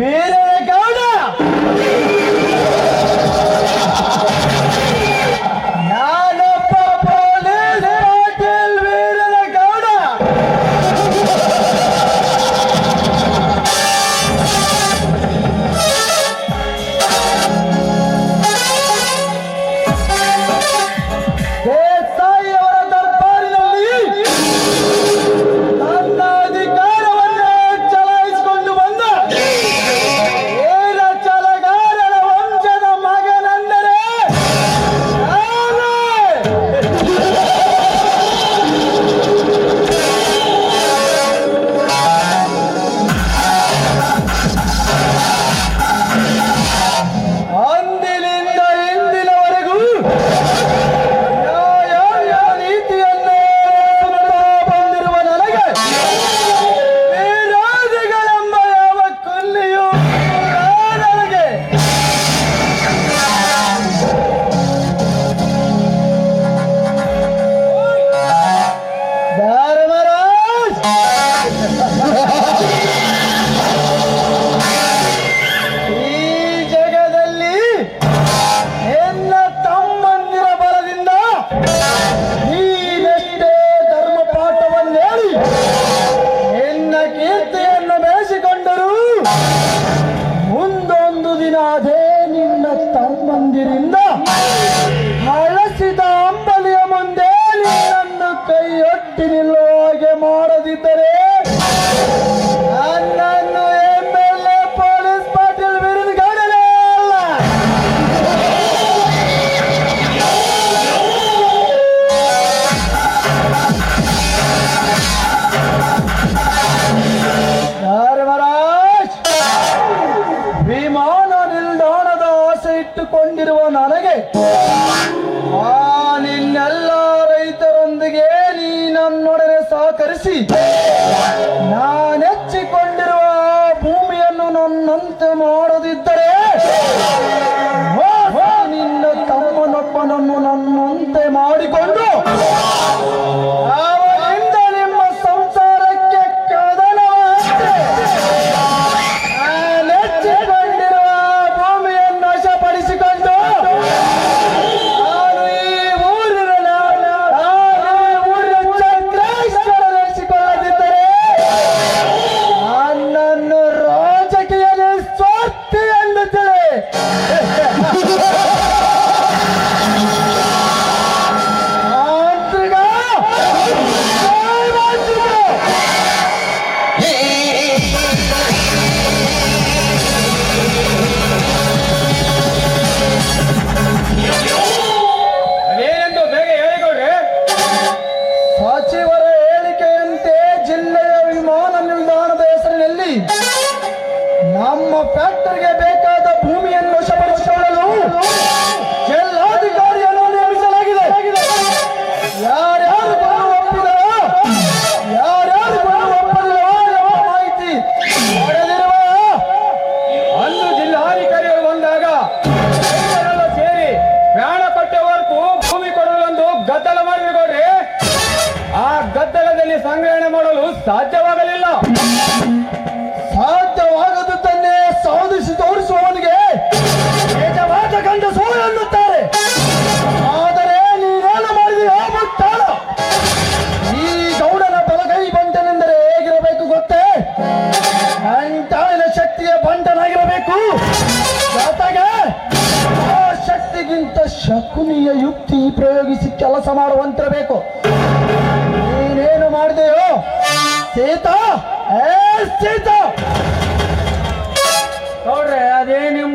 Palmeiras! blessing.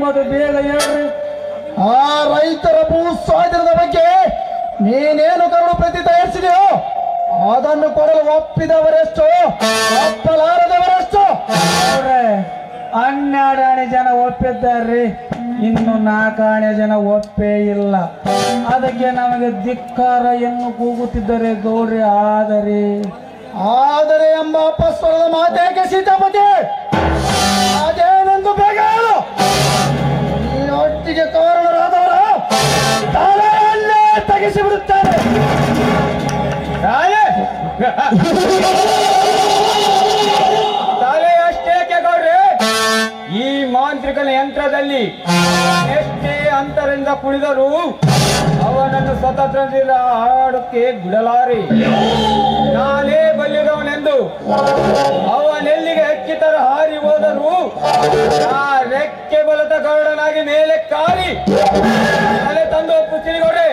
ನಿಮ್ಮದು ಬೇಗ ಹೇಳ್ರಿ ಆ ರೈತರ ಭೂ ಸ್ವಾಧೀನದ ಬಗ್ಗೆ ನೀನೇನು ಕರುಳು ಪ್ರತಿ ತಯಾರಿಸಿದೆಯೋ ಅದನ್ನು ಕೊಡಲು ಒಪ್ಪಿದವರೆಷ್ಟು ಒಪ್ಪಲಾರದವರೆಷ್ಟು? ಹನ್ನೆರಡಾಣೆ ಜನ ಒಪ್ಪಿದ್ದಾರ್ರಿ. ಇನ್ನು ನಾಲ್ಕಾಣೆ ಜನ ಒಪ್ಪೇ ಇಲ್ಲ. ಅದಕ್ಕೆ ನಮಗೆ ಧಿಕ್ಕಾರ ಎನ್ನು ಕೂಗುತ್ತಿದ್ದರೆ ಗೌರಿ ಆದರೆ ಆದರೆ ಎಂಬ ಅಪಸ್ವರದ ಮಾತೇಕೆ ಸೀತಾಪತಿ? ಕಳಿಸಿ ಬಿಡುತ್ತಾರೆ ತಲೆ ಅಷ್ಟೇಕೆ ಗೌಡ್ರಿ? ಈ ಮಾಂತ್ರಿಕನ ಯಂತ್ರದಲ್ಲಿ ಎಷ್ಟೇ ಅಂತರಿಂದ ಕುಳಿದರು ಅವನನ್ನು ಸ್ವತಂತ್ರ ಹಾಡಕ್ಕೆ ಬಿಡಲಾರಿ. ನಾನೇ ಬಲ್ಲಿದವನೆಂದು ಅವನೆಲ್ಲಿಗೆ ಹಕ್ಕಿತರ ಹಾರಿ ಹೋದರು ಆ ರೆಕ್ಕೆ ಬಲದ ಗೌಡನಾಗಿ ಮೇಲೆ ಕಾರಿ. ತಂದು ಪುಚ್ಚಿನಿಗೌಡ್ರೆ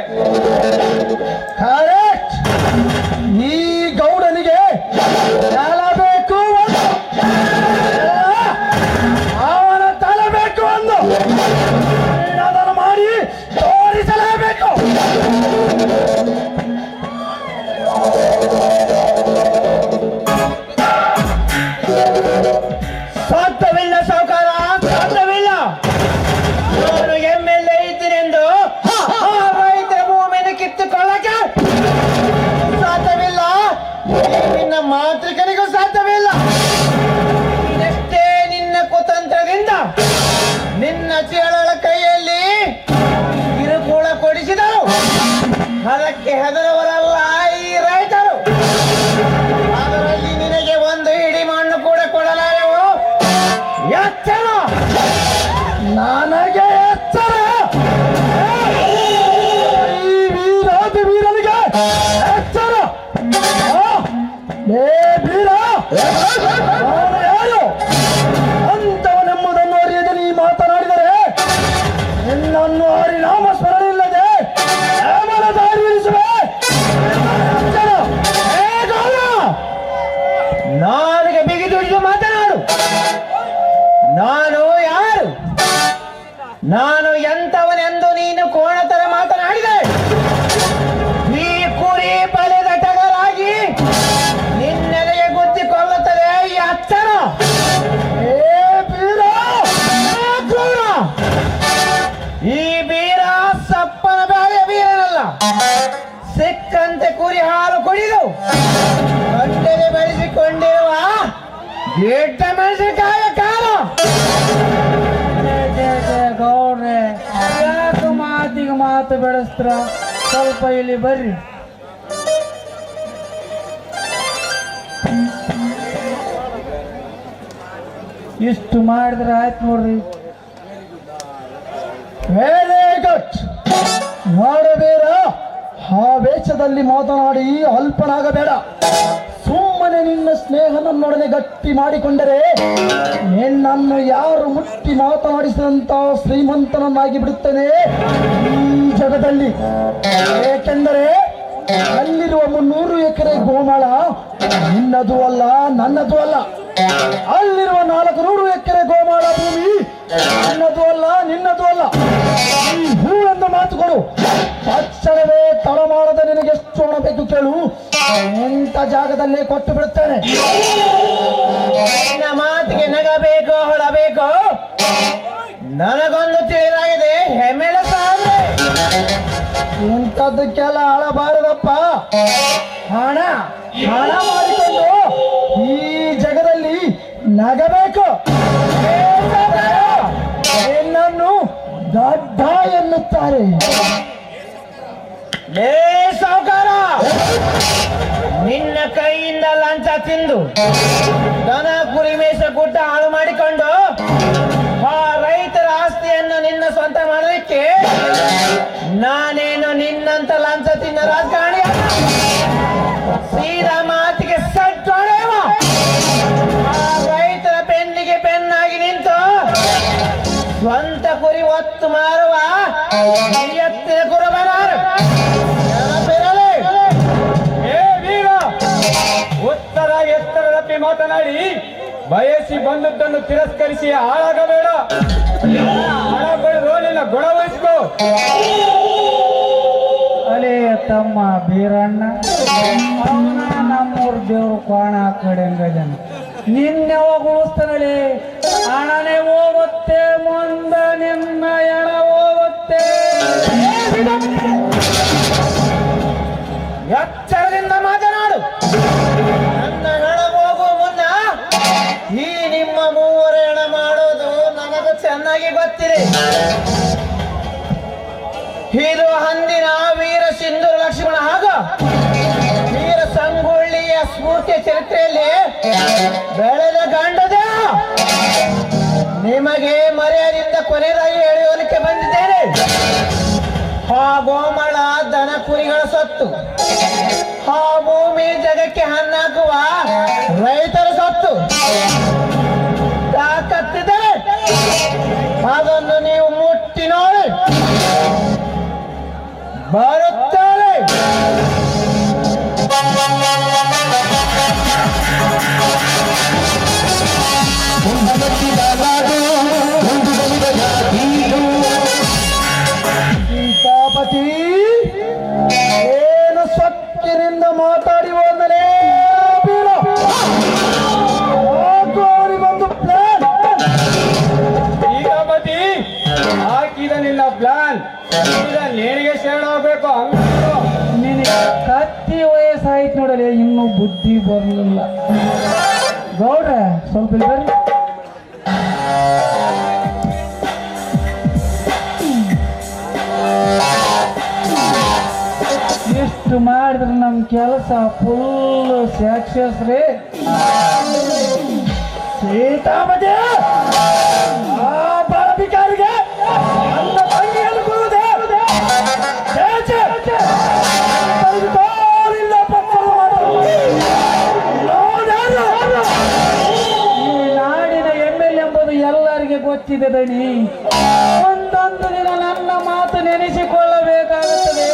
Jala, que ನಾನು ಎಂತವನೆಂದು ನೀನು ಕೋಣತರ ಮಾತನಾಡಿದೆ. ಈ ಕುರಿ ಬಲೆದ ಟಗರಾಗಿ ನಿನ್ನೆಲೆಗೆ ಗುದ್ದಿಕೊಳ್ಳುತ್ತದೆ ಈ ಅಚ್ಚರ. ಏ ಬೀರ! ಈ ಬೀರ ಸಪ್ಪನ ಬೇಳೆ ಬೀರನಲ್ಲ. ಸಿಕ್ಕಂತೆ ಕುರಿ ಹಾಲು ಕುಡಿದು ಗಂಟೆಗೆ ಬೆಳೆಸಿಕೊಂಡಿರುವ ಗೆಡ್ಡ ಮೆಣಸಿನಕಾಯ ಕಾಲ. ಗೌಡ್ರೆ ಯಾಕೆ ಮಾತಿಗೆ ಮಾತು ಬೆಳೆಸ್ತ್ರ? ಸ್ವಲ್ಪ ಇಲ್ಲಿ ಬರ್ರಿ. ಇಷ್ಟು ಮಾಡಿದ್ರೆ ಆಯ್ತು ನೋಡ್ರಿ. ವೆರಿ ಗುಡ್ ನೋಡಬೇಡ. ಆ ವೇಷದಲ್ಲಿ ಮಾತನಾಡಿ ಅಲ್ಪನಾಗಬೇಡ. ಸುಮ್ಮನೆ ನಿನ್ನ ಸ್ನೇಹ ನನ್ನೊಡನೆ ಗಟ್ಟಿ ಮಾಡಿಕೊಂಡರೆ ನಿನ್ನನ್ನು ಯಾರು ಮುಟ್ಟಿ ಮಾತನಾಡಿಸಿದಂತ ಶ್ರೀಮಂತನನ್ನಾಗಿ ಬಿಡುತ್ತೇನೆ? ಈ ಜಗದಲ್ಲಿ. ಏಕೆಂದರೆ ಅಲ್ಲಿರುವ ಮುನ್ನೂರು ಎಕರೆ ಗೋಮಾಳ ನಿನ್ನದು ಅಲ್ಲ, ನನ್ನದು ಅಲ್ಲ. ಅಲ್ಲಿರುವ ನಾಲ್ಕು ನೂರು ಎಕರೆ ಗೋಮಾಳ ಭೂಮಿ ನನ್ನದು ಅಲ್ಲ, ನಿನ್ನದು ಅಲ್ಲ. ಈ ಹೂ ಎಂದ ಮಾತುಗಳು ತಕ್ಷಣವೇ ತಳಮಾಡದ ಮಾಡದೆ ನಿನಗೆ ಎಷ್ಟು ಹಣ ಬೇಕು ಕೇಳು. ಇಂಥ ಜಾಗದಲ್ಲಿ ಕೊಟ್ಟು ಬಿಡುತ್ತೇನೆ? ನಿನ್ನ ಮಾತಿಗೆ ನಗಬೇಕು, ಹೊಳಬೇಕು. ನನಗೊಂದು ತಿಳಿದಾಗಿದೆ ಹೆಮ್ಮೆಳ ಇಂಥದ್ದಕ್ಕೆಲ್ಲ ಅಳಬಾರದಪ್ಪ. ಹಣ ಹಣ ಮಾಡಿಕೊಂಡು ಈ ಜಗದಲ್ಲಿ ನಗಬೇಕು. ನಿನ್ನನ್ನು ದಡ್ಡ ಎನ್ನುತ್ತಾರೆ. ಸಾವುಕಾರ! ನಿನ್ನ ಕೈಯಿಂದ ಲಂಚ ತಿಂದು ದನ, ಕುರಿ ಮೇಷ ಗುಡ್ಡ ಹಾಳು ಮಾಡಿಕೊಂಡು ಆ ರೈತರ ಆಸ್ತಿಯನ್ನು ನಿನ್ನ ಸ್ವಂತ ಮಾಡಲಿಕ್ಕೆ ನಾನೇನು ನಿನ್ನಂತ ಲಂಚ ತಿನ್ನ ರಾಜಕಾರಣಿ ಬಯಸಿ ಬಂದದ್ದನ್ನು ತಿರಸ್ಕರಿಸಿ ಹಾಳಾಗಬೇಡ. ಹಣ ಗುಣವಹಿಸ್ಕೋ. ಅಲೇ ತಮ್ಮ ಬೀರಣ್ಣ ನಮ್ಮೂರ್ ದೇವ್ರು ಕೋಣ ಕಡೆ ನಿನ್ನೆ ಹೋಗುಸ್ತಾನೆ ಹಣನೇ ಹೋಗುತ್ತೆ, ಮುಂದ ನಿನ್ನ ಎಣ ಹೋಗುತ್ತೆ. ಚೆನ್ನಾಗಿ ಗೊತ್ತಿದೆ ಇದು ಅಂದಿನ ವೀರ ಸಿಂಧು ಲಕ್ಷ್ಮಣ. ಹಾಗೂ ವೀರ ಸಂಗೊಳ್ಳಿಯ ಸ್ಫೂರ್ತಿ ಚರಿತ್ರೆಯಲ್ಲಿ ಬೆಳೆದ ಗಂಡದ. ನಿಮಗೆ ಮರ್ಯಾದಿಂದ ಕೊನೆಯದಾಗಿ ಹೇಳುವಲಿಕ್ಕೆ ಬಂದಿದ್ದೇನೆ. ಆ ಗೋಮಳ ದನ ಕುರಿಗಳ ಸತ್ತು. ಆ ಭೂಮಿ ಜಗಕ್ಕೆ ಹಣ್ಣಾಕುವ ಮಾತಾಡಿ ಹೋದಲೇ ಬೀರ ಯಾಕೋ ಅವನಿಗೊಂದು ಪ್ಲಾನ್ ಸೀತಾಪತಿ ಹಾಕಿದ ನಿನ್ನ ಪ್ಲಾನ್ ಈಗ ನೇಣಿಗೆ ಶರಣಾಗಬೇಕು ಹಂಗ ನಿನಗೆ ಕತ್ತಿ ವಯಸ್ಸಾಯ್ತು ನೋಡಲೇ, ಇನ್ನೂ ಬುದ್ಧಿ ಬರಲಿಲ್ಲ. ಗೌಡ್ರ, ಸ್ವಲ್ಪ ಬರ್ರಿ ಛೇ. ಫುಲ್ ಸಾಕ್ಷಸ್ ಮಾತು. ನೋಡ್ಯಾರು? ಈ ನಾಡಿನ ಎಂ ಎಲ್ ಎಂಬುದು ಎಲ್ಲರಿಗೆ ಗೊತ್ತಿದೆ ದಣಿ ಒಂದೊಂದು ದಿನ ನನ್ನ ಮಾತು ನೆನೆಸಿಕೊಳ್ಳಬೇಕಾಗುತ್ತದೆ.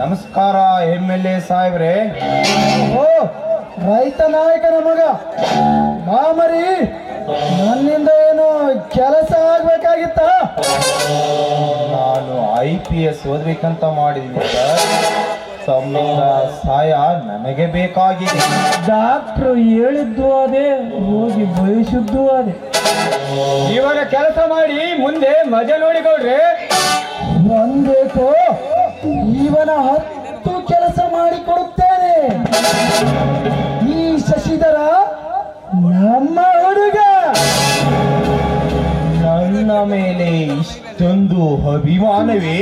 ನಮಸ್ಕಾರ ಎಂ ಎಲ್ ಎ ಸಾಹೇಬ್ರೆ. ಓ ರೈತ ನಾಯಕನ ಮಗ. ಮಾಮರಿ ನನ್ನಿಂದ ಏನು ಕೆಲಸ ಆಗ್ಬೇಕಾಗಿತ್ತ? ನಾನು ಐ ಪಿ ಎಸ್ ಓದ್ಬೇಕಂತ ಮಾಡಿದ್ದೀನಿ ಸರ್. ತಮ್ಮಿಂದ ಸಹಾಯ ನನಗೆ ಬೇಕಾಗಿದೆ. ಡಾಕ್ಟ್ರು ಹೇಳಿದ್ದು ಅದೇ ಹೋಗಿ ಬಯಸಿದ್ದು ಅದೇ. ಇವರ ಕೆಲಸ ಮಾಡಿ ಮುಂದೆ ಮಜಾ ನೋಡಿಕೊಡ್ರಿ ಬಂದೇಕೋ ಇವನ ಹತ್ತು ಕೆಲಸ ಮಾಡಿಕೊಡುತ್ತೇನೆ ಈ ಶಶಿಧರ ನಮ್ಮ ಹುಡುಗ. ನನ್ನ ಮೇಲೆ ಇಷ್ಟೊಂದು ಅಭಿಮಾನವೇ?